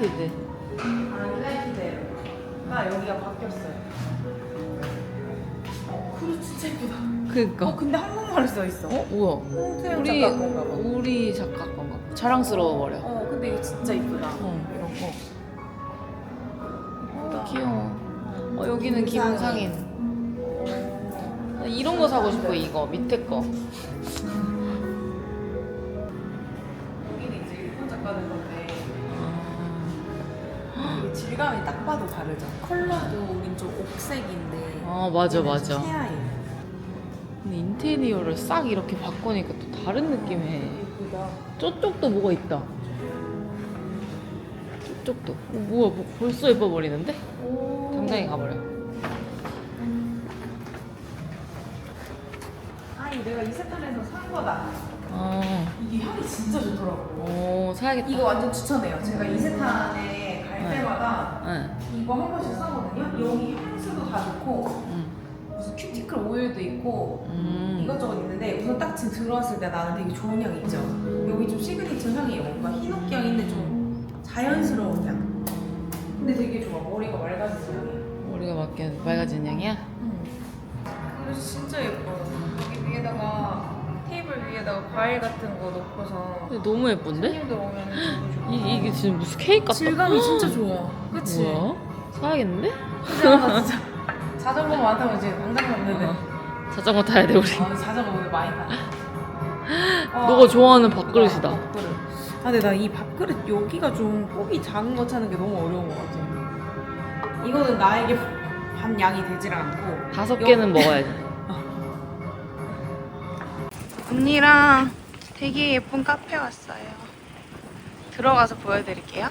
유나이티드. 아 유나이티드가 여기가 바뀌었어요. 어, 그래 진짜 예쁘다. 그니까. 어 근데 한국말로 써 있어. 어? 홍세영 우리, 작가 건가 봐. 우리 작가 건가 봐. 자랑스러워 버려. 어 근데 이거 진짜 이쁘다. 어. 이런 거. 어, 귀여워. 어, 여기는 기본 상인. 나 이런 거 사고 싶어, 이거. 밑에 거. 질감이 딱 봐도 다르죠. 컬러도 우린 좀 옥색인데. 아, 맞아, 얘는 맞아. 새하얘. 근데 인테리어를 싹 이렇게 바꾸니까 또 다른 느낌의. 예쁘다. 저쪽도 뭐가 있다. 저쪽도. 어, 뭐야, 뭐 벌써 예뻐 버리는데? 오. 당장에 가버려. 아니 내가 이세탄에서 산 거다. 아, 이게 향이 진짜 좋더라고. 오, 사야겠다. 이거 완전 추천해요. 제가 이세탄에 갈 네. 때마다 응, 이거 한 번씩 사거든요. 여기 향수도 다 좋고 응. 무슨 큐티클 오일도 있고 음. 이것저것 있는데 우선 딱 지금 들어왔을 때 나는 되게 좋은 향 있죠. 여기 좀 시그니처 향이에요. 뭔가 흰옥 향인데 좀 자연스러운 향. 근데 되게 좋아. 머리가 맑아지는 향이야. 머리가 맑게, 맑아진 양이야? 그래서 진짜 예뻐요. 여기 위에다가 테이블 위에다가 과일 같은 거 놓고서 근데 너무 예쁜데? 손님들 오면 너무 좋아. 이, 이게 지금 무슨 케이크 같다. 질감이 진짜 좋아. 그치? 뭐야? 사야겠는데? 진짜 나 진짜 자전거 많다고 이제 당장 갔는데 어. 자전거 타야 돼, 우리. 아 자전거 오늘 많이 타. 어, 너가 좋아하는 밥그릇이다. 밥그릇. 아 근데 나 이 밥그릇 여기가 좀 폭이 작은 거 찾는 게 너무 어려운 것 같아. 이거는 나에게 반 양이 되질 않고 다섯 여- 개는 먹어야지. 언니랑 되게 예쁜 카페 왔어요. 들어가서 보여드릴게요.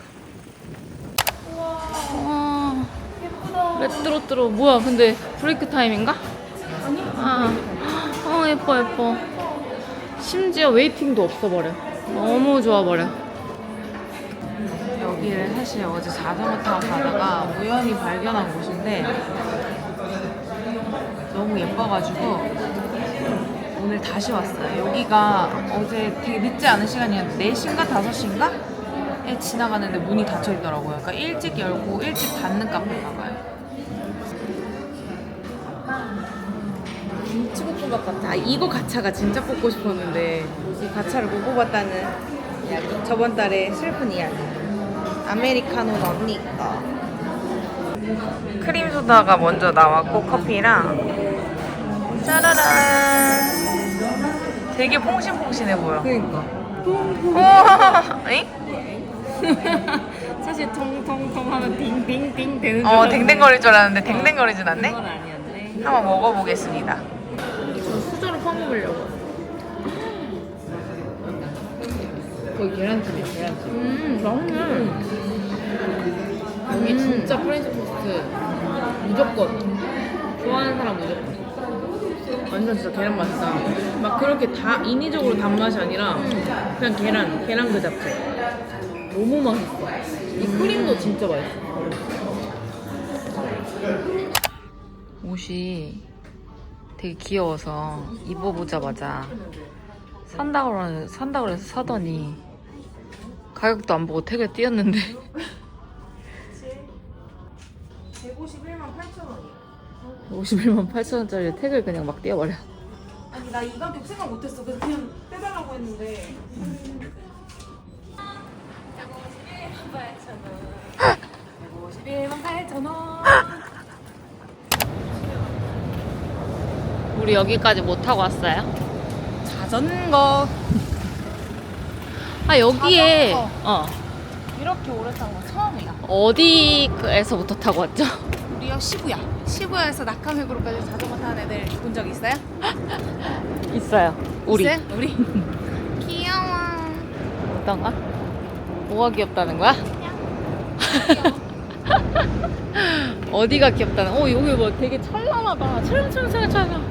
와, 레트로트로. 뭐야, 근데 브레이크 타임인가? 아니? 아, 어, 예뻐, 예뻐. 심지어 웨이팅도 없어 버려. 너무 좋아 버려. 여기를 사실 어제 자전거 타고 가다가 우연히 발견한 곳인데 너무 예뻐가지고 오늘 다시 왔어요. 여기가 어제 되게 늦지 않은 시간이었는데 4시인가 5시인가? 에 지나가는데 문이 닫혀 있더라고요. 그러니까 일찍 열고 일찍 닫는 카페인가 봐요. 김치볶음밥 같아. 아, 이거 가차가 진짜 뽑고 싶었는데 이 가차를 못 뽑았다는 이야기. 저번 달에 슬픈 이야기. 아메리카노는 언니 거. 크림 소다가 먼저 나왔고 커피랑 짜라란. 되게 퐁신퐁신해 보여. 그니까. 엥? 사실 통통통 하면 딩딩딩 되는 줄 어 알았는데 댕댕거릴 줄 알았는데 댕댕거리진 않네. 그건 아니었네. 한번 먹어보겠습니다. 저 수저로 퍼먹으려고. 거기 계란찜이야, 계란찜. 음, 맛있네. 여기 진짜 프렌치 토스트 무조건. 좋아하는 사람 무조건. 완전 진짜 계란 맛있다. 막 그렇게 다 인위적으로 단맛이 아니라 그냥 계란, 계란 그 자체. 너무 맛있어. 이 크림도 진짜 맛있어. 옷이 되게 귀여워서 입어보자마자 산다고 산다고 그래서 사더니 가격도 안 보고 택을 띄었는데 151만 8천 원이야. 51만 8천 원짜리 택을 그냥 막 띄어버려. 아니 나 이 가격 생각 못했어. 그래서 그냥 빼달라고 했는데. 151만 8천 원. 우리 여기까지 못 타고 왔어요? 자전거 아 여기에 자전거. 어 이렇게 오래 탄거 처음이야. 어디에서부터 타고 왔죠? 우리요 시부야. 시부야에서 낙하획으로까지 자전거 타는 애들 본 적 있어요? 있어요. 우리 있어요? 우리. 귀여워. 어떤가? 뭐가 귀엽다는 거야? 어디가 귀엽다는? 어 여기 뭐 되게 찬란하다. 촬영.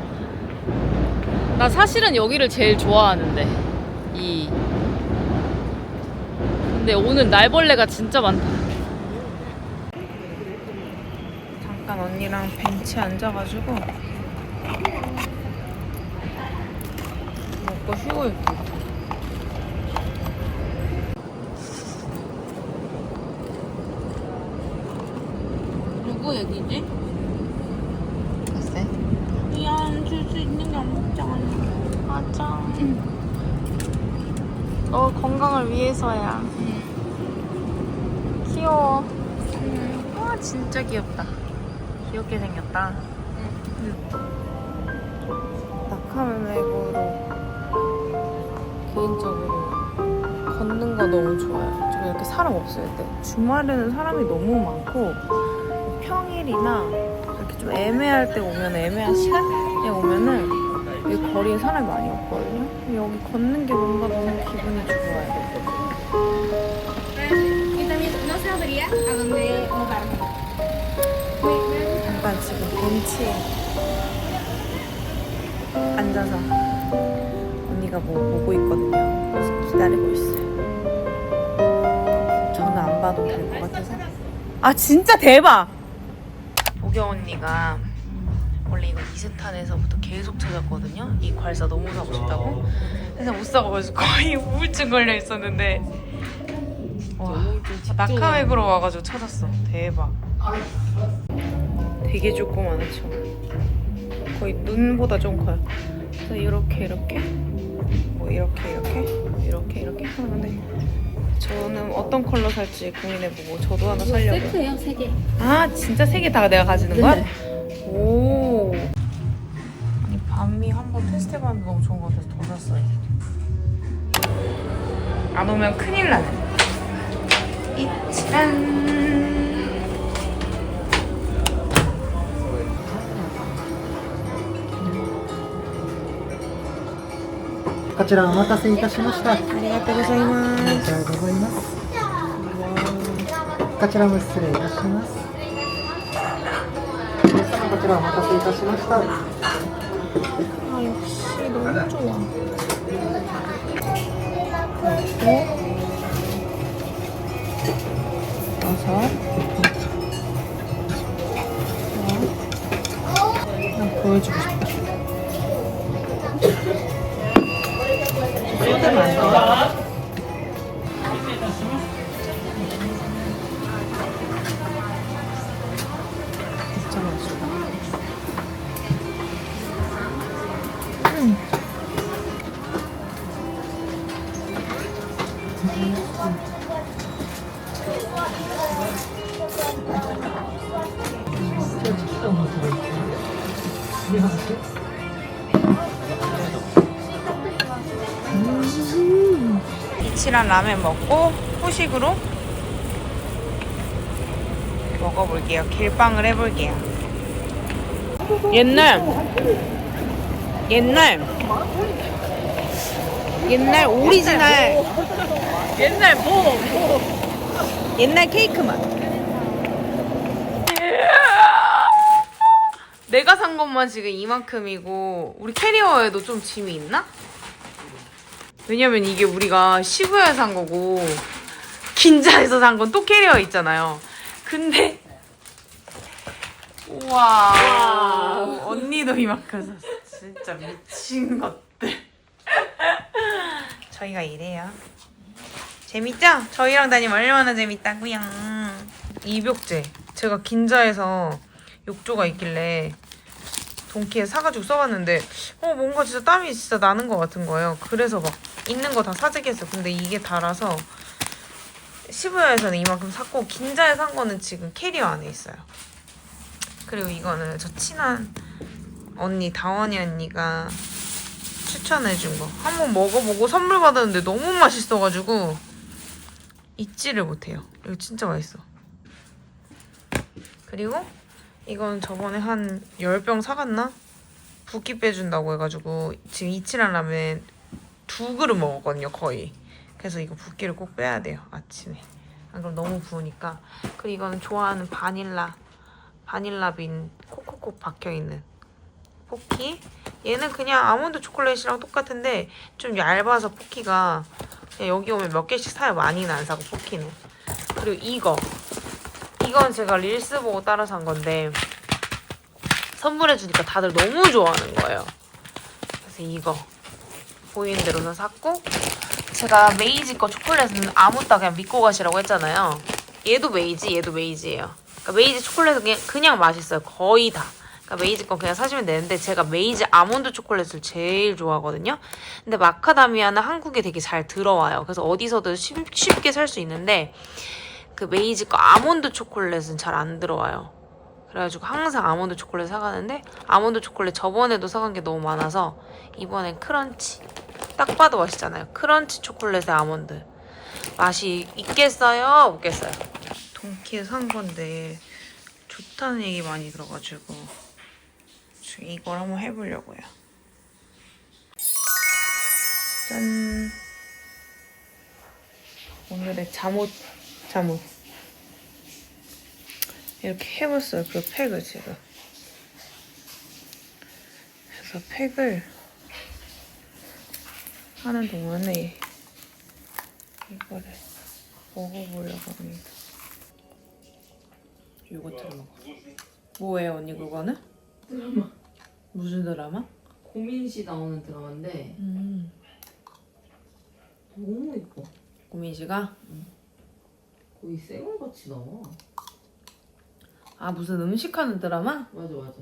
나 사실은 여기를 제일 좋아하는데 이. 근데 오늘 날벌레가 진짜 많다. 잠깐 언니랑 벤치에 앉아가지고 먹고 쉬고 있고 누구 얘기지? 글쎄. 미안 줄 수 있는 게 없잖아. 맞아. 너 건강을 위해서야. 귀여워. 아 진짜 귀엽다. 귀엽게 생겼다. 낙하물맥으로 개인적으로 걷는 거 너무 좋아요. 저 이렇게 사람 없을 때 주말에는 사람이 너무 많고 평일이나 이렇게 좀 애매할 때 오면 애매한 시간에 오면은 이 거리에 사람이 많이 없거든요. 여기 걷는 게 뭔가 너무 기분이 좋아요. 잠깐 지금 벤치에 앉아서 언니가 뭐 보고 있거든요. 그래서 기다리고 있어요. 저는 안 봐도 될 것 같아서. 아 진짜 대박! 보경 언니가 원래 이거 이스탄에서부터 계속 찾았거든요. 이 괄사 너무 사고 싶다고. 그래서 못 사고 그래서 거의 우울증 걸려 있었는데 와 낙하맥으로 와가지고 찾았어. 대박. 되게 조그만해 저 거의 눈보다 좀 커요 그래서 이렇게 이렇게 뭐 이렇게 이렇게 이렇게 이렇게 하는데 저는 어떤 컬러 살지 고민해보고 저도 하나 살려고 세트예요, 세 개. 아 진짜 세 개 다 내가 가지는 거야? 오. 아니 밤미 한 번 테스트 해봤는데 너무 좋은 것 같아서 더 샀어요. 안 오면 큰일 나네. 이치 こちらお待たせいたしました。あありがとうございますりがとうございます。こちらも失礼いたします。こちらお待たせいたしました。아역 라면 먹고 후식으로 먹어볼게요. 길빵을 해볼게요. 옛날 옛날 옛날 오리지널 옛날 뭐? 뭐. 옛날 케이크 맛. 내가 산 것만 지금 이만큼이고 우리 캐리어에도 좀 짐이 있나? 왜냐면 이게 우리가 시부야에 산 거고 긴자에서 산 건 또 캐리어 있잖아요. 근데 우와 언니도 이만큼 샀어. 진짜 미친 것들. 저희가 이래요. 재밌죠? 저희랑 다니면 얼마나 재밌다고요. 이벽제. 제가 긴자에서 욕조가 있길래 동키에 사가지고 써봤는데 어 뭔가 진짜 땀이 진짜 나는 것 같은 거예요. 그래서 막 있는 거 다 사재기 했어요. 근데 이게 달아서 시부야에서는 이만큼 샀고 긴자에 산 거는 지금 캐리어 안에 있어요. 그리고 이거는 저 친한 언니 다원이 언니가 추천해준 거. 한번 먹어보고 선물 받았는데 너무 맛있어가지고 잊지를 못해요. 이거 진짜 맛있어. 그리고 이건 저번에 한 10병 사갔나? 붓기 빼준다고 해가지고 지금 이치란 라면 두 그릇 먹었거든요, 거의. 그래서 이거 붓기를 꼭 빼야 돼요, 아침에. 안 그럼 너무 부으니까. 그리고 이거는 좋아하는 바닐라, 바닐라빈 콕콕콕 박혀있는 포키. 얘는 그냥 아몬드 초콜릿이랑 똑같은데 좀 얇아서 포키가 여기 오면 몇 개씩 사요. 많이는 안 사고 포키는. 그리고 이거. 이건 제가 릴스 보고 따라 산 건데 선물해 주니까 다들 너무 좋아하는 거예요. 그래서 이거 보이는 대로는 샀고 제가 메이지 거 초콜릿은 아무 따 그냥 믿고 가시라고 했잖아요. 얘도 메이지, 얘도 메이지예요. 그러니까 메이지 초콜릿은 그냥, 그냥 맛있어요. 거의 다. 그러니까 메이지 건 그냥 사시면 되는데 제가 메이지 아몬드 초콜릿을 제일 좋아하거든요. 근데 마카다미아는 한국에 되게 잘 들어와요. 그래서 어디서든 쉽, 쉽게 살 수 있는데 그 메이지 거 아몬드 초콜릿은 잘 안 들어와요. 그래가지고 항상 아몬드 초콜릿 사가는데 아몬드 초콜릿 저번에도 사간 게 너무 많아서 이번엔 크런치. 딱 봐도 맛있잖아요. 크런치 초콜릿에 아몬드. 맛이 있겠어요? 없겠어요? 동키에 산 건데 좋다는 얘기 많이 들어가지고 지금 이걸 한번 해보려고요. 짠! 오늘의 잠옷 잠옷 이렇게 해봤어요. 그 팩을 지금. 그래서 팩을 하는 동안에 이거를 먹어보려고 합니다. 요거트를 먹어. 뭐예요, 언니 그거는? 드라마. 무슨 드라마? 고민씨 나오는 드라마인데 음. 너무 예뻐. 고민 씨가 거의 생얼 같이 나와. 아 무슨 음식하는 드라마? 맞아 맞아.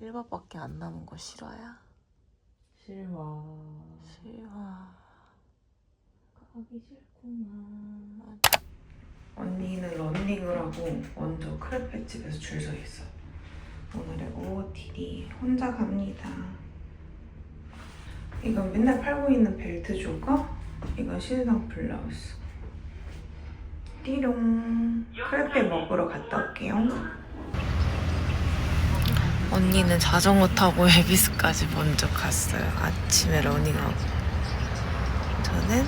1밥밖에 안 남은 거 싫어요? 실화. 싫어. 가기 싫구만. 언니는 런닝을 하고 먼저 크레페 집에서 줄 서 있어. 오늘의 OOTD 혼자 갑니다. 이건 맨날 팔고 있는 벨트 조거. 이건 신상 블라우스. 띠롱. 크레페 먹으러 갔다 올게요. 언니는 자전거 타고 에비스까지 먼저 갔어요. 아침에 러닝하고. 저는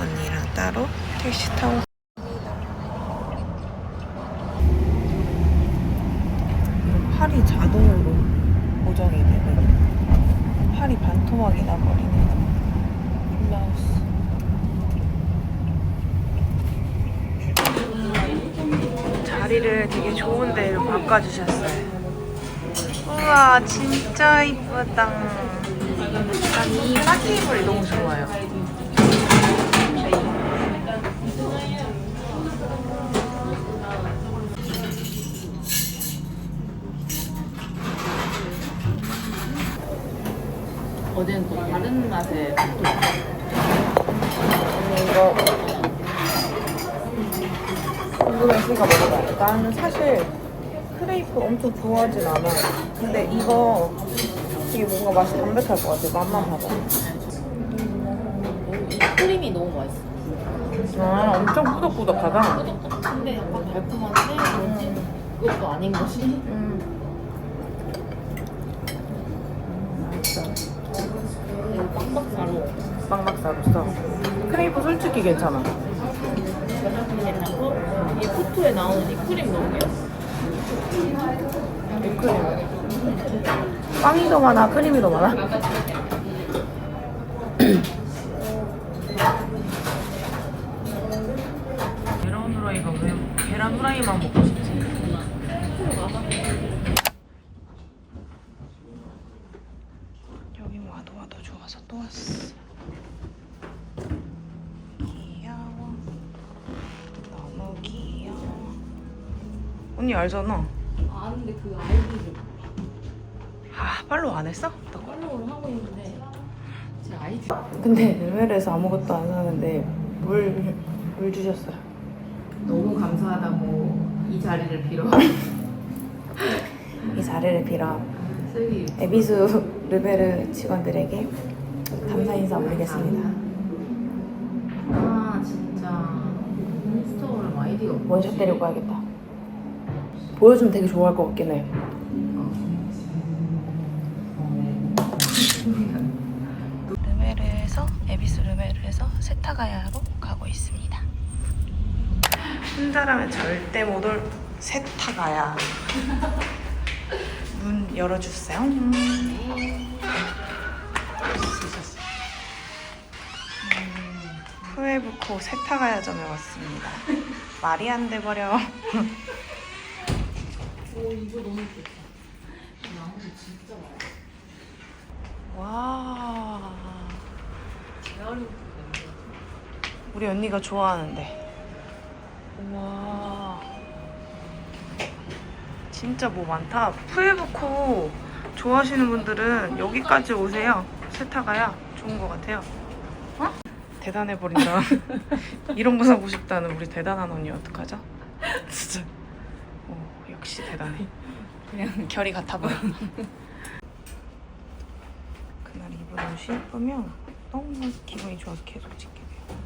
언니랑 따로 택시 타고 팔이 자동으로 고정이 되는 팔이 반토막이 나버리는 블라우스 자리를 되게 좋은 데로 바꿔주셨어요 우와 진짜 이쁘다 난이 파티블이 너무 좋아요 어제는 또 다른 맛의 이거 궁금했으니까 먹어봐. 나는 사실 크레이프 엄청 좋아하진 않아. 근데 이거 되게 뭔가 맛이 담백할 것 같아. 맛만 봐봐. 크림이 너무 맛있어. 아, 엄청 꾸덕꾸덕하다. 근데 약간 달콤한데 그것도 아닌 것이. 음. 이거 빡빡사로 빵박사로 써. 크레이프 솔직히 괜찮아. 괜찮고 이 포토에 나오는 이 크림 너무 예뻐. 빵이 더 많아? 크림이 더 많아? 알잖아. 아는데 그 아이디를 아, 팔로우 안 했어? 나 팔로우를 하고 있는데 제 아이디. 근데 르메르에서 아무것도 안 사는데 물, 물 주셨어요. 너무 감사하다고 이 자리를 빌어. 이 자리를 빌어 슬기 에비수 르베르 직원들에게 감사 인사 올리겠습니다. 아 진짜 인스타그램 아이디가 없 원샷 때리고 가야겠다. 보여주면 되게 좋아할 것 같긴 해. 르베르에서 에비스 르베르에서 세타가야로 가고 있습니다. 혼자라면 절대 못 올 세타가야. 문 열어주세요. 푸에부코 세타가야점에 왔습니다. 말이 안 돼 버려. 와. 우리 언니가 좋아하는데. 와 진짜 뭐 많다. 푸에부코 좋아하시는 분들은 여기까지 오세요. 세타가야 좋은 것 같아요. 어? 대단해 버린다. 이런 거 사고 싶다는 우리 대단한 언니 어떡하죠? 역시 대단해. 그냥 결이 같아 보여. 그날 입은 옷이 예쁘면 너무 기분이 좋아서 계속 찍게 돼요.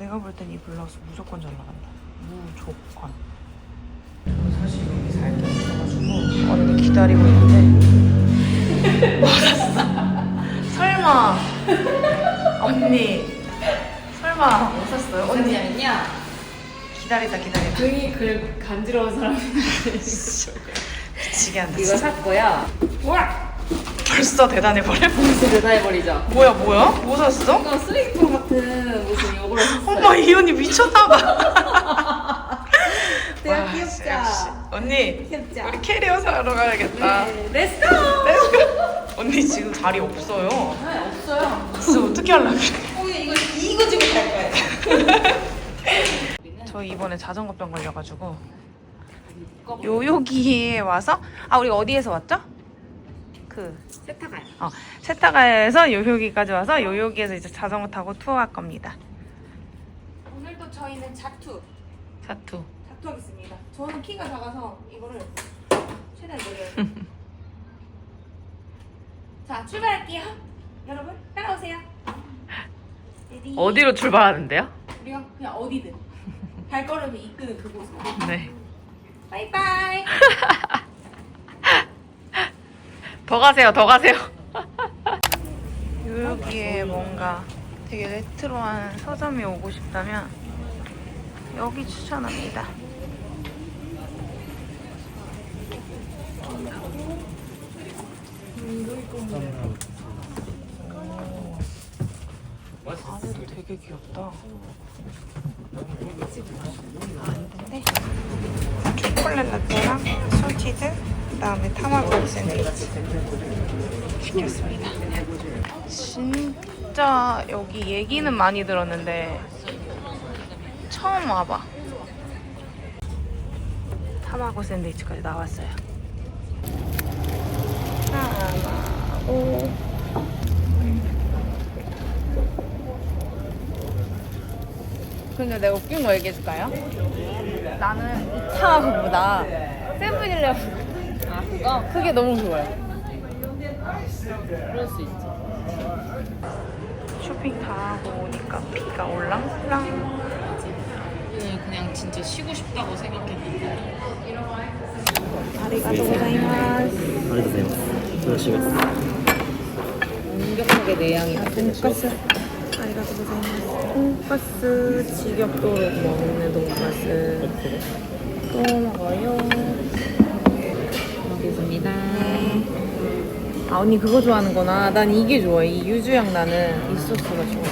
내가 볼 땐 이 블라우스 무조건 잘 나간다. 무조건. 사실 여기 살게 있어가지고 언니 기다리고 있는데 못 샀어. 설마 언니 설마 못 샀어요? 언니 아니야? 기다리다 기다리다 등이 그 간지러운 사람 미치게 한다. 이거 살 거야. 와! 벌써 대단해 버려. 진짜 대단해버리죠. 뭐야 뭐야? 뭐 샀어? 이거 쓰레기통 같은 무슨 이거를 샀어요. 엄마 이 언니 미쳤나봐. 내가 와, 귀엽죠? 역시. 언니 귀엽죠? 우리 캐리어 사러 가야겠다. 렛츠고! 언니 지금 자리 없어요. 네, 없어요. 진짜 어떻게 하려고 그래? 어, 이거, 이거 지고 갈 거예 요. 저 이번에 자전거병 걸려가지고 요요기에 와서 아 우리 어디에서 왔죠? 그 세타가요. 어, 세타가에서 요요기까지 와서 요요기에서 이제 자전거 타고 투어 할 겁니다. 오늘도 저희는 자투. 자투. 자투 하겠습니다. 저는 키가 작아서 이거를 최대한 늘려요. 자, 출발할게요. 여러분, 따라오세요. 레디. 어디로 출발하는데요? 우리가 그냥 어디든. 발걸음이 이끄는 그곳으로. 네. 바이바이. 더 가세요, 더 가세요. 요요기에 뭔가 되게 레트로한 서점이 오고 싶다면 여기 추천합니다. 안에도 되게 귀엽다. 아닌데? 초콜릿 라떼랑 솔치즈, 그다음에 타마고 샌드위치 시켰습니다. 진짜 여기 얘기는 많이 들었는데 처음 와봐. 타마고 샌드위치까지 나왔어요. 타마고 근데 내가 웃긴 거 얘기해줄까요? 나는 2차보다 세븐일레븐 아 그거? 그게 너무 좋아요 그럴 수 있지 쇼핑 다 하고 오니까 비가 올랑랑 오늘 그냥 진짜 쉬고 싶다고 생각했는데 아리가또 고자이마스 ありがとうございます。よろしく。 공격하게 내양이 돈가스 돈가스 지겹도록 먹는 돈가스. 또 먹어요. 먹겠습니다. 아 언니 그거 좋아하는구나. 난 이게 좋아. 이 유주향 나는 이 소스가 좋아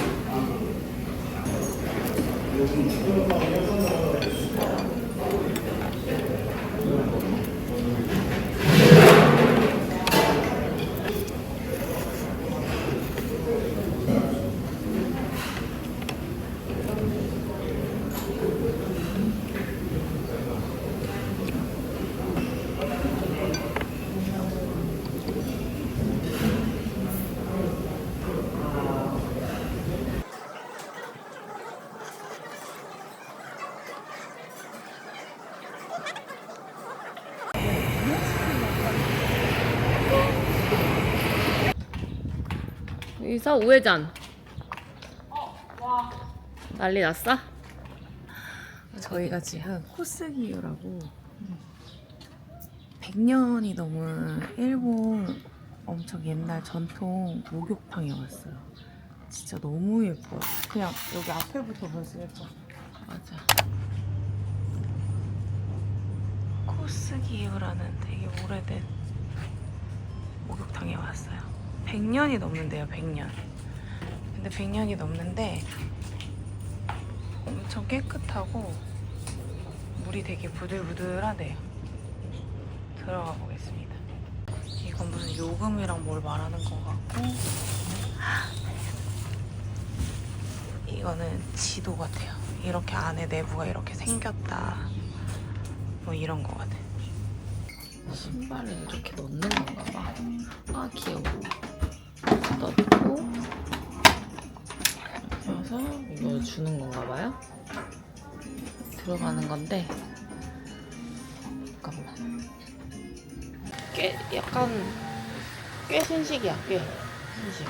여기서 우회전 난리 났어? 저희가 지금 코스기요라고 100년이 넘은 일본 엄청 옛날 전통 목욕탕에 왔어요. 진짜 너무 예뻐요. 그냥 여기 앞에부터 벌써 예뻐. 맞아 코스기요라는 되게 오래된 목욕탕에 왔어요. 100년이 넘는데요, 100년. 근데 100년이 넘는데 엄청 깨끗하고 물이 되게 부들부들하대요. 들어가 보겠습니다. 이건 무슨 요금이랑 뭘 말하는 것 같고 이거는 지도 같아요. 이렇게 안에 내부가 이렇게 생겼다. 뭐 이런 거 같아. 신발을 이렇게 넣는 건가 봐. 아 귀여워. 넣고 그래서 이거 주는 건가 봐요. 들어가는 건데 잠깐만. 꽤 약간 꽤 신식이야. 꽤 신식.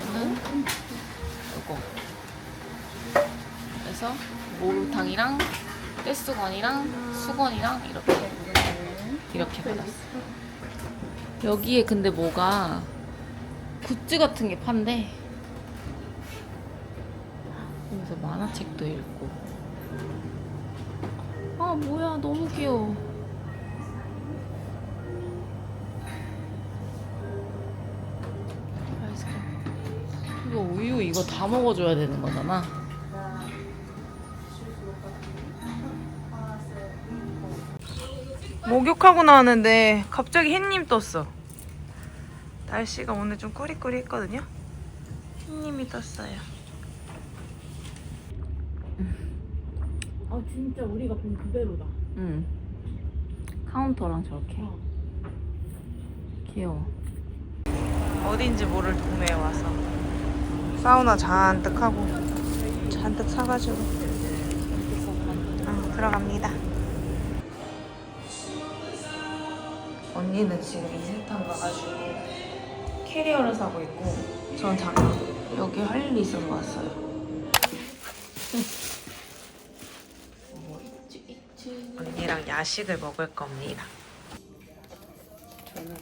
이거는 이거. 그래서 목욕탕이랑 떼수건이랑 수건이랑 이렇게 이렇게 받았어. 여기에 근데 뭐가 굿즈 같은 게 판대. 여기서 만화책도 읽고. 아 뭐야 너무 귀여워. 아이스크림. 이거 우유 이거 다 먹어줘야 되는 거잖아. 목욕하고 나왔는데 갑자기 햇님 떴어. 날씨가 오늘 좀 꾸리꾸리했거든요. 햇님이 떴어요. 아 진짜 우리가 본 그대로다. 응. 카운터랑 저렇게. 귀여워. 어딘지 모를 동네에 와서 사우나 잔뜩 하고 잔뜩 사가지고 응, 들어갑니다. 언니는 지금 이세탄 가가지고 캐리어를 사고 있고 전 잠깐 여기 할 일이 있어서 왔어요. 뭐 있지 있지. 언니랑 야식을 먹을 겁니다. 저는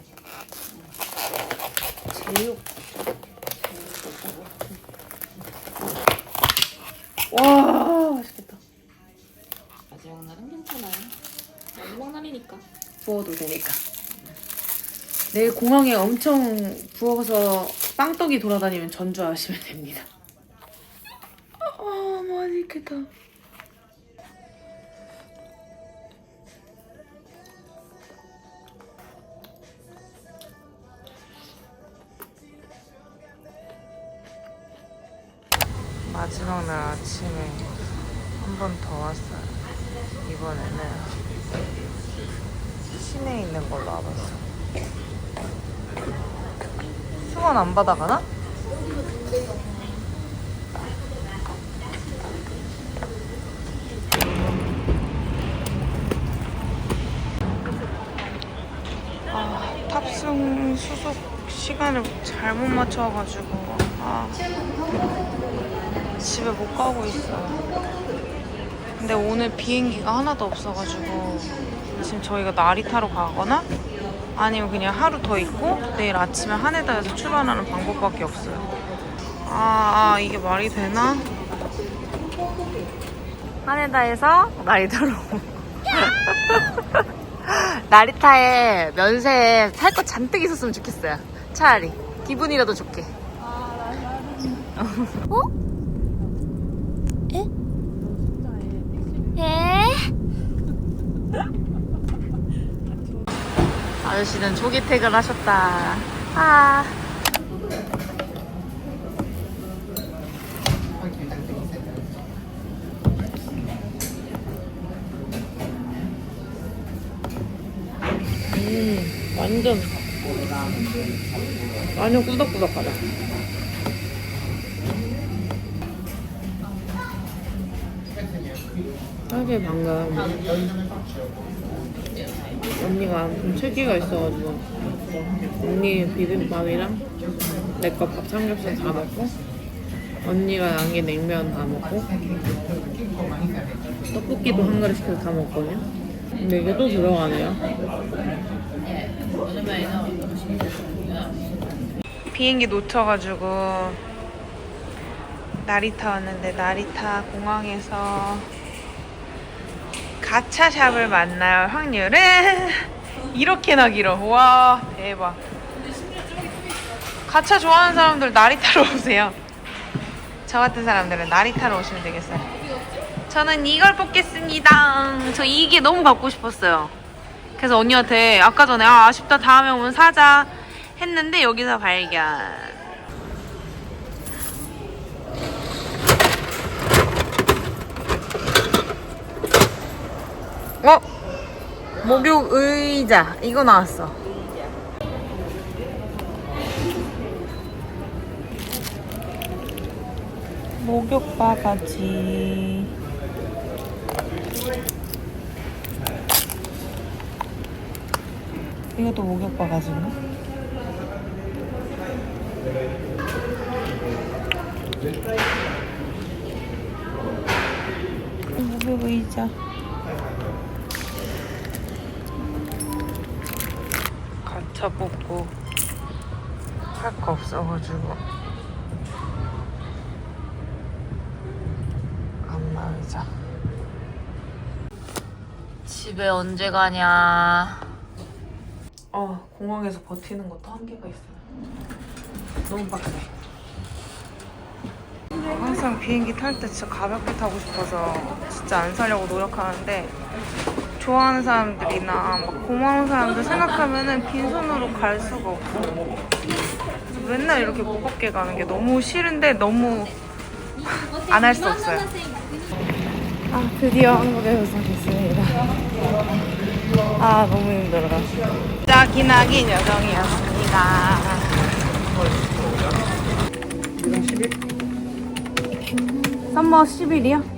제육. 와 맛있겠다. 마지막 날은 괜찮아요. 마지막 날이니까. 부어도 되니까. 내일 공항에 엄청 부어서 빵떡이 돌아다니면 전주하시면 됩니다. 아 맛있겠다. 마지막 날 아침에 한 번 더 왔어요. 이번에는 시내에 있는 걸로 와봤어. 수건 안 받아가나? 아, 탑승 수속 시간을 잘못 맞춰가지고 아, 집에 못 가고 있어요. 근데 오늘 비행기가 하나도 없어가지고 지금 저희가 나리타로 가거나 아니면 그냥 하루 더 있고 내일 아침에 하네다에서 출발하는 방법밖에 없어요. 아, 아 이게 말이 되나? 하네다에서 나리타로. 나리타에 면세에 살거 잔뜩 있었으면 좋겠어요. 차라리 기분이라도 좋게. 아 저씨는 조기 퇴근하셨다. 아. 음, 완전 완전 꾸덕꾸덕하다. 사실 방금 언니가 좀 체기가 있어가지고 언니 비빔밥이랑 내 거 밥 삼겹살 다 먹고 언니가 양게 냉면 다 먹고 떡볶이도 한 그릇 시켜서 다 먹거든요. 근데 이게 또 들어가네요. 비행기 놓쳐가지고 나리타 왔는데 나리타 공항에서 가차샵을 만날 확률은 이렇게나 길어. 와 대박. 가차 좋아하는 사람들 나리타로 오세요. 저 같은 사람들은 나리타로 오시면 되겠어요. 저는 이걸 뽑겠습니다. 저 이게 너무 갖고 싶었어요. 그래서 언니한테 아까 전에 아, 아쉽다 다음에 오면 사자 했는데 여기서 발견. 어? 목욕 의자 이거 나왔어. 목욕 바가지. 이것도 목욕 바가지인가? 목욕 의자. 가차 뽑고 할 거 없어가지고 안마 의자. 집에 언제 가냐? 아 공항에서 버티는 것도 한계가 있어요. 너무 빡세. 항상 비행기 탈 때 진짜 가볍게 타고 싶어서 진짜 안 사려고 노력하는데 좋아하는 사람들이나 막 고마운 사람들 생각하면은 빈손으로 갈 수가 없고 맨날 이렇게 무겁게 가는 게 너무 싫은데 너무 안 할 수 없어요. 아 드디어 한국에 도착했습니다. 아 너무 힘들어요. 짜기나긴 여정이었습니다. 3번 10일이요?